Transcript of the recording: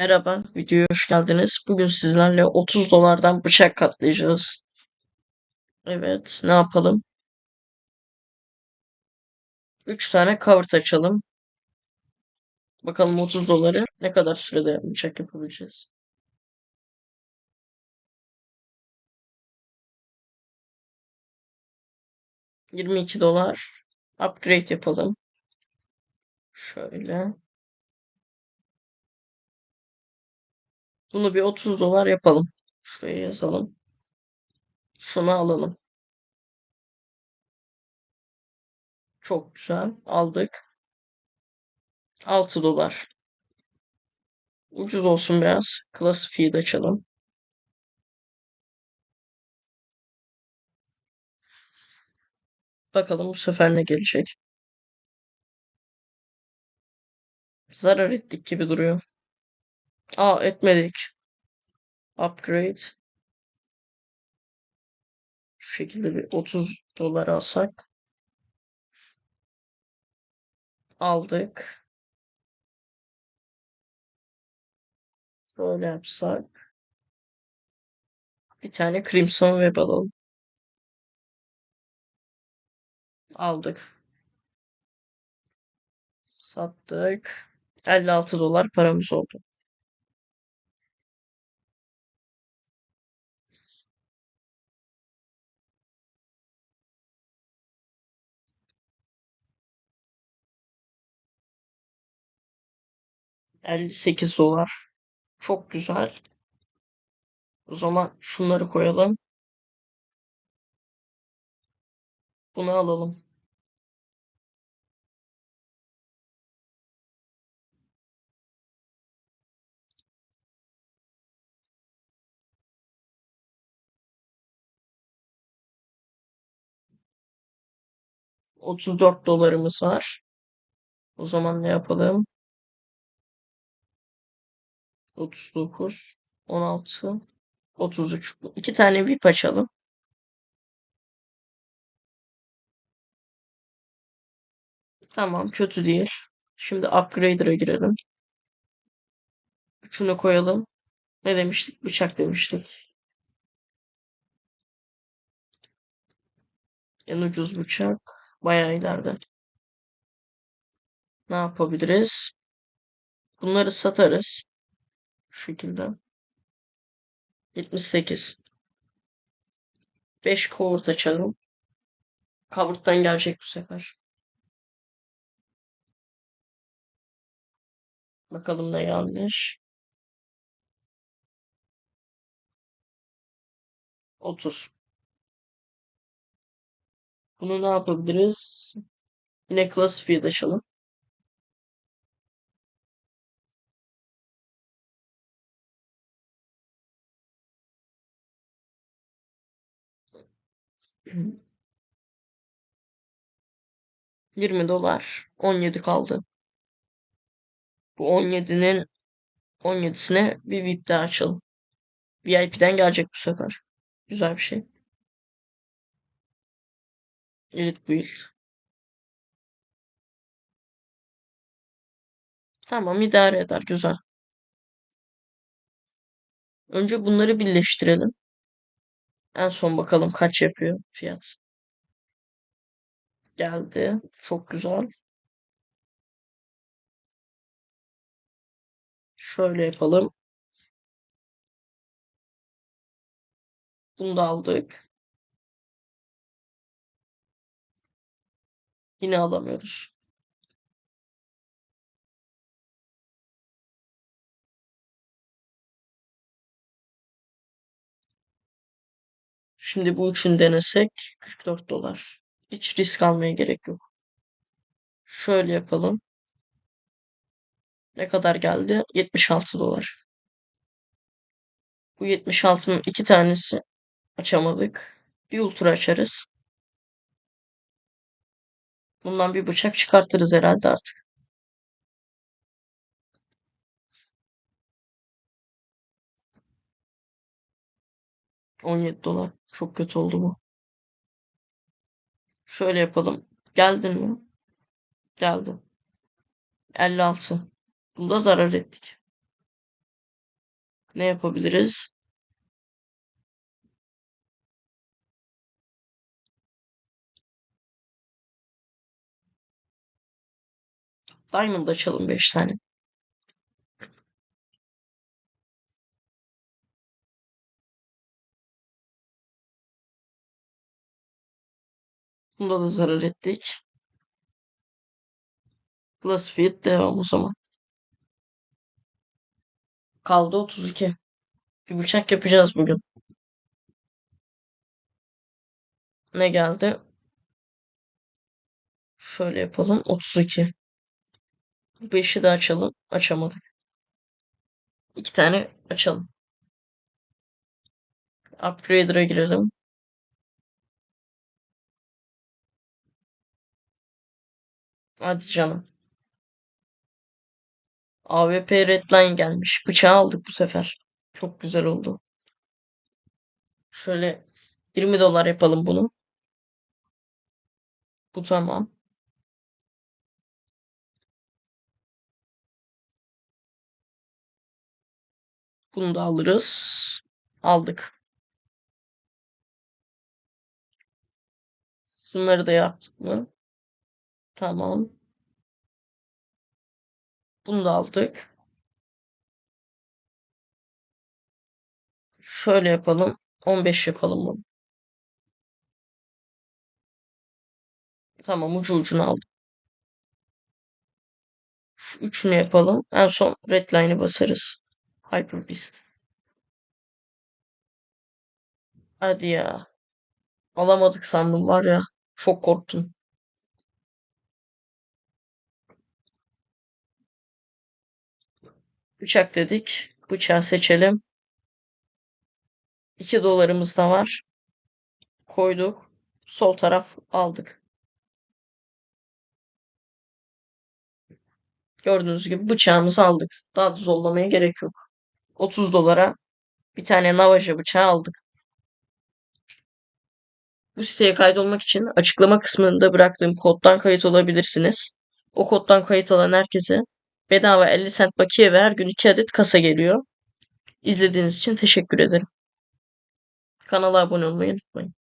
Merhaba, videoya hoş geldiniz. Bugün sizlerle 30 dolardan bıçak katlayacağız. Evet, ne yapalım? 3 tane kavurt açalım. Bakalım 30 doları ne kadar sürede bıçak yapabileceğiz. ...22 dolar. Upgrade yapalım. Şöyle. Bunu bir 30 dolar yapalım. Şuraya yazalım. Şunu alalım. Çok güzel. Aldık. 6 dolar. Ucuz olsun biraz. Classified açalım. Bakalım bu sefer ne gelecek. Zarar ettik gibi duruyor. Aa etmedik. Upgrade. Şu şekilde bir 30 dolar alsak. Aldık. Böyle yapsak. Bir tane Crimson Web alalım. Aldık. Sattık. 56 dolar paramız oldu. Elli sekiz dolar. Çok güzel. O zaman şunları koyalım. Bunu alalım. Otuz dört dolarımız var. O zaman ne yapalım? Otuz dokuz, on altı, otuz üç. İki tane VIP açalım. Tamam kötü değil. Şimdi upgrader'a girelim. Üçünü koyalım. Ne demiştik? Bıçak demiştik. En ucuz bıçak. Bayağı ileride. Ne yapabiliriz? Bunları satarız. Şekilde. 78. 5 kovurt açalım. Kavurttan gelecek bu sefer. Bakalım ne yanlış. 30. Bunu ne yapabiliriz? Yine classified açalım. Yirmi dolar. On yedi kaldı. Bu on yedinin on yedisine bir VIP daha açalım. VIP'den gelecek bu sefer. Güzel bir şey. Elite build. Tamam idare eder. Güzel. Önce bunları birleştirelim. En son bakalım kaç yapıyor fiyat. Geldi. Çok güzel. Şöyle yapalım. Bunu da aldık. Yine alamıyoruz. Şimdi bu üçün denesek 44 dolar. Hiç risk almaya gerek yok. Şöyle yapalım. Ne kadar geldi? 76 dolar. Bu 76'nın iki tanesi açamadık. Bir ultra açarız. Bundan bir bıçak çıkartırız herhalde artık. On yedi dolar. Çok kötü oldu bu. Şöyle yapalım. Geldin mi? Geldi. 56. Bunda zarar ettik. Ne yapabiliriz? Diamond açalım 5 tane. Bunda da zarar ettik. Classified devam o zaman. Kaldı 32. Bir bıçak yapacağız bugün. Ne geldi? Şöyle yapalım. 32. 5'i de açalım. Açamadık. İki tane açalım. Upgrader'a girelim. Hadi canım. AWP Redline gelmiş. Bıçağı aldık bu sefer. Çok güzel oldu. Şöyle 20 dolar yapalım bunu. Bu tamam. Bunu da alırız. Aldık. Şunları da yaptık mı? Tamam. Bunu da aldık. Şöyle yapalım. 15 yapalım bunu. Tamam ucu ucuna aldım. Şu üçünü yapalım. En son redline'ı basarız. Hyper Beast. Hadi ya. Alamadık sandım var ya. Çok korktum. Bıçak dedik. Bıçağı seçelim. 2 dolarımız da var. Koyduk. Sol taraf aldık. Gördüğünüz gibi bıçağımızı aldık. Daha da zorlamaya gerek yok. 30 dolara bir tane navaja bıçağı aldık. Bu siteye kaydolmak için açıklama kısmında bıraktığım koddan kayıt olabilirsiniz. O koddan kayıt olan herkese bedava 50 cent bakiye ve her gün 2 adet kasa geliyor. İzlediğiniz için teşekkür ederim. Kanala abone olmayı unutmayın.